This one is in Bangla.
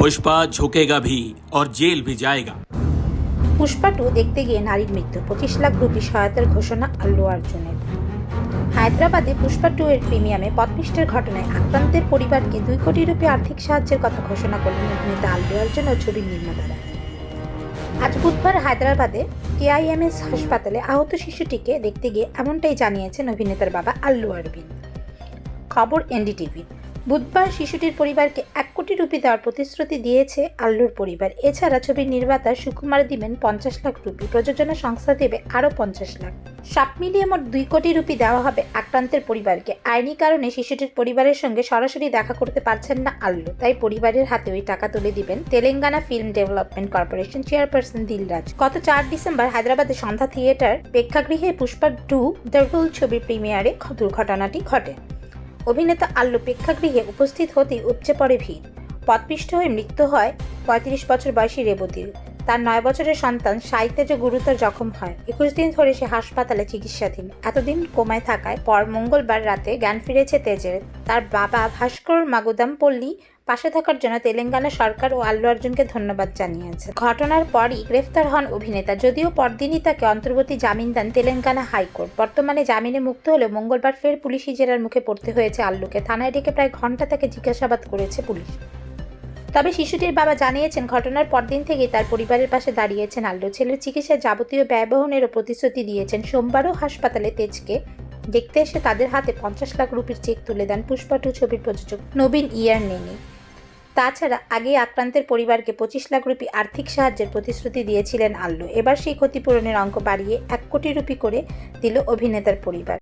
पुष्पा झुकेगा भी और जेल भी जाएगा পুষ্পা টু দেখতে গিয়ে নারীর মৃত্যু পঁচিশ লাখ রুপি সহায়তার ঘোষণা আল্লু অর্জুনের হায়দ্রাবাদে পুষ্পা টু এর প্রিমিয়ামে পথপৃষ্ঠের ঘটনায় আক্রান্তের পরিবারকে দুই কোটি রুপি আর্থিক সাহায্যের কথা ঘোষণা করলেন অভিনেতা আল্লু অর্জুন ও ছবির নির্মাতারা আজ বুধবার হায়দ্রাবাদে কেআইএমএস হাসপাতালে আহত শিশুটিকে দেখতে গিয়ে এমনটাই জানিয়েছেন অভিনেতার বাবা আল্লু অরবিন্দ খবর এনডিটিভি বুধবার শিশুটির পরিবারকে এক কোটি রুপি দেওয়ার প্রতিশ্রুতি দিয়েছে আল্লুর পরিবার। এছাড়া ছবির নির্মাতা সুকুমার দিবেন পঞ্চাশ লাখ রুপি, প্রযোজনা সংস্থা দেবে আরও পঞ্চাশ লাখ। সব মিলিয়ে মোট দুই কোটি রুপি দেওয়া হবে আক্রান্তের পরিবারকে। আইনি কারণে শিশুটির পরিবারের সঙ্গে সরাসরি দেখা করতে পারছেন না আল্লু। তাই পরিবারের হাতে ওই টাকা তুলে দিবেন Telangana film development corporation chairperson Dilraj. গত চার ডিসেম্বর হায়দ্রাবাদের সন্ধ্যা থিয়েটার প্রেক্ষাগৃহে পুষ্পা টু দ্য রুল ছবির প্রিমিয়ারে দুর্ঘটনাটি ঘটে। অভিনেতা আল্লু প্রেক্ষাগৃহে উপস্থিত হতেই উপচে পড়ে ভিড়। পথপিষ্ট হয়ে মৃত্যু হয় পঁয়ত্রিশ বছর বয়সী রেবতীর। তার নয় বছরের সন্তান সাইতেজও গুরুতর জখম হয়, একুশ দিন ধরে সে হাসপাতালে চিকিৎসাধীন। এতদিন কোমায় থাকায় পর মঙ্গলবার রাতে জ্ঞান ফিরেছে তেজের। তার বাবা ভাস্কর মাগুদাম পল্লী পাশে থাকার জন্য তেলেঙ্গানা সরকার ও আল্লু অর্জুনকে ধন্যবাদ জানিয়েছে। ঘটনার পরই গ্রেফতার হন অভিনেতা, যদিও পরদিনই তাকে অন্তর্বর্তী জামিন দেন তেলেঙ্গানা হাইকোর্ট। বর্তমানে জামিনে মুক্ত হলে মঙ্গলবার ফের পুলিশি জেরার মুখে পড়তে হয়েছে আল্লুকে। থানায় ডেকে প্রায় ঘণ্টা তাকে জিজ্ঞাসাবাদ করেছে পুলিশ। তবে শিশুটির বাবা জানিয়েছেন, ঘটনার পরদিন থেকেই তার পরিবারের পাশে দাঁড়িয়েছেন আল্লু ছেলের চিকিৎসার যাবতীয় ব্যয়বহনেরও প্রতিশ্রুতি দিয়েছেন। সোমবারও হাসপাতালে তেজকে দেখতে এসে তাদের হাতে পঞ্চাশ লাখ রুপির চেক তুলে দেন পুষ্পা টু ছবির প্রযোজক নবীন ইয়ার নেনি। তাছাড়া আগে আক্রান্তের পরিবারকে পঁচিশ লাখ রুপি আর্থিক সাহায্যের প্রতিশ্রুতি দিয়েছিলেন আল্লু। এবার সেই ক্ষতিপূরণের অঙ্ক বাড়িয়ে এক কোটি রুপি করে দিল অভিনেতার পরিবার।